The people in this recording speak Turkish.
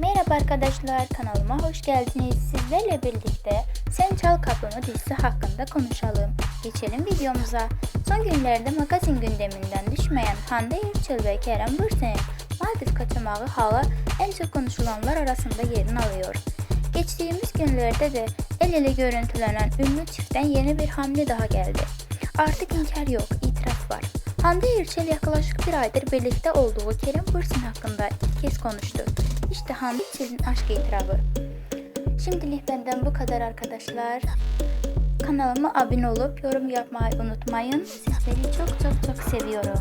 Merhaba arkadaşlar kanalıma hoş geldiniz. Sizlerle birlikte Sen Çal Kapımı dizisi hakkında konuşalım. Geçelim videomuza. Son günlerde magazin gündeminden düşmeyen Hande Erçel ve Kerem Bürsin'in Maldiv kaçamağı hala en çok konuşulanlar arasında yerini alıyor. Geçtiğimiz günlerde de el ele görüntülenen ünlü çiftten yeni bir hamle daha geldi. Artık inkar yok, itiraf var. Hande Erçel yaklaşık bir aydır birlikte olduğu Kerem Bürsin hakkında ilk kez konuştu. İşte Hande Erçel'in aşk itirafı. Şimdilik benden bu kadar arkadaşlar. Kanalıma abone olup yorum yapmayı unutmayın. Sizleri çok çok çok seviyorum.